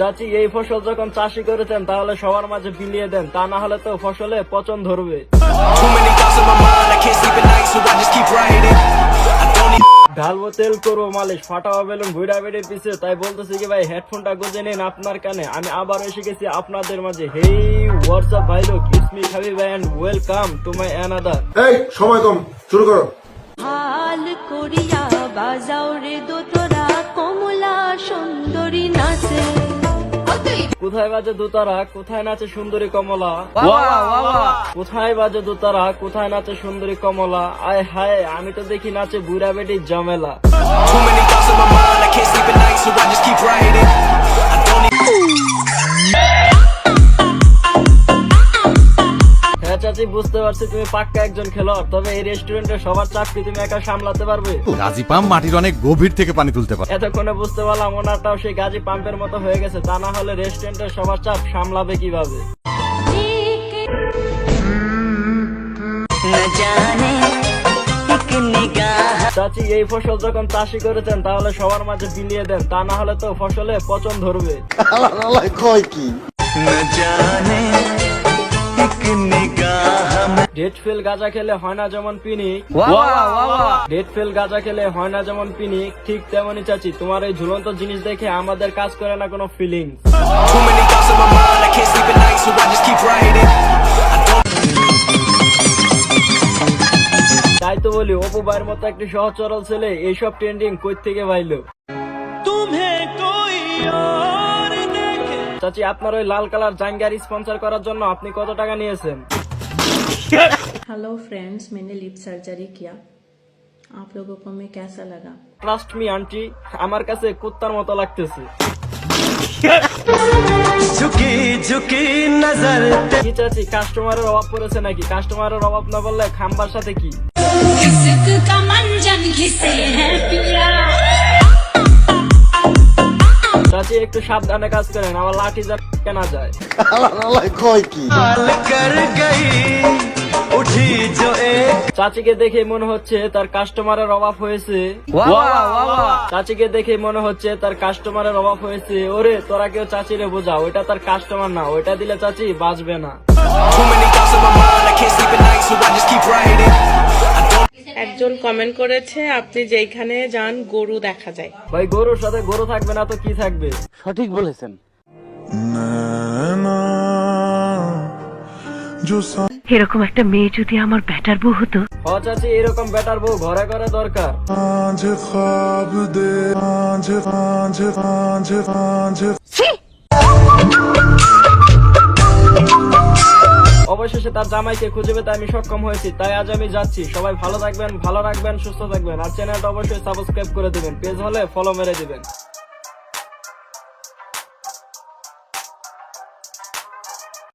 চাচি এই ফসল যখন চাষি করেছেন তাহলে সবার মাঝে বিলিয়ে দেন। তা না হলে তো ফসলে পচন ধরবে। Too many thoughts on my mind, I can't sleep at night, so I just keep writing. I don't need ঢালবো তেল করব মালিশ। বেলুন ভুইড়া বেড়ে পিছে তাই বলতেছি কি ভাই হেডফোনটা গুজে নিন আপনার কানে। আমি আবার এসে গেছি আপনাদের মাঝে। হেই হোয়াটসঅ্যাপ ভাই লোক? ইটস মি খাবি ভাই and welcome to my another এই সময় কম। শুরু করো। হাল করিয়া বাজাও রে। কোথায় বাজে দোতারা কোথায় নাচে সুন্দরী কমলা? কোথায় বাজে দোতারা কোথায় নাচে সুন্দরী কমলা? আয় হায় আমি তো দেখি নাচে বুড়া বেটির ঝামেলা হ্যাঁ বুঝতে পারছি তুমি পাক্কা একজন খেলোয়াড় তবে এই রেস্টুরেন্টে সবার চাকরি তুমি একা সামলাতে পারবে। গাজী পাম্প মাটির অনেক গভীর থেকে পানি তুলতে পারে। এতক্ষণে বুঝতে পারলাম ওনারটাও সেই গাজী পাম্পের মতো হয়ে গেছে তা না হলে রেস্টুরেন্টের সবার চাপ সামলাবে কীভাবে? চাচি এই ফসল যখন চাষি করেছেন তাহলে সবার মাঝে বিলিয়ে দেন তা না হলে তো ফসলে পচন ধরবে। কয় কি? ডেট ফেল গাঁজা খেলে হয় না যেমন পিনিক ডেট ফেল গাঁজা খেলে হয় না যেমন পিনিক ঠিক তেমনই চাচি তোমার এই ঝুলন্ত জিনিস দেখে আমাদের কাজ করে না কোনো ফিলিং তাই তো বলি অপু ভাইয়ের মতো একটি সহজ সরল ছেলে এইসব ট্রেন্ডিং কই থেকে পাইলো? চাচি আপনার ওই লাল কালার জাঙ্গার স্পন্সর করার জন্য আপনি কত টাকা নিয়েছেন? हेलो फ्रेंड्स मैंने लिप सर्जरी किया आप लोगों को मैं कैसा लगा ট্রাস্ট মি আন্টি আমার কাছে কুত্তার মতো লাগতেছে झुकी झुकी नजर কি চাচি কাস্টমারের অভাব পড়েছে নাকি কাস্টমারের অভাব না বললে খাম্বার সাথে কি একটু সাবধানে কাজ করেন আমার লাঠি যা কেনা যায়। চাচিকে দেখে মনে হচ্ছে তার কাস্টমারের অভাব হয়েছে। চাচিকে দেখে মনে হচ্ছে তার কাস্টমারের অভাব হয়েছে। ওরে তোরা কেউ চাচিরে বোঝা ওইটা তার কাস্টমার না ওইটা দিলে চাচি বাঁচবে না। একজন কমেন্ট করেছে আপনি যেখানে যান গরু দেখা যায়। ভাই গরুর সাথে গরু থাকবে না তো কি থাকবে? সঠিক বলেছেন। এরকম একটা মেয়ে যদি আমার ব্যাটার বউ হতো? চাচি এরকম বেটার বউ ঘরে ঘরে দরকার। অবশেষে তার জামাইকে খুঁজে পেতে আমি সক্ষম হয়েছি। তাই আজ আমি যাচ্ছি। সবাই ভালো থাকবেন, ভালো রাখবেন, সুস্থ থাকবেন। আর চ্যানেলটা অবশ্যই সাবস্ক্রাইব করে দিবেন। পেজ হলে ফলো মেরে দিবেন।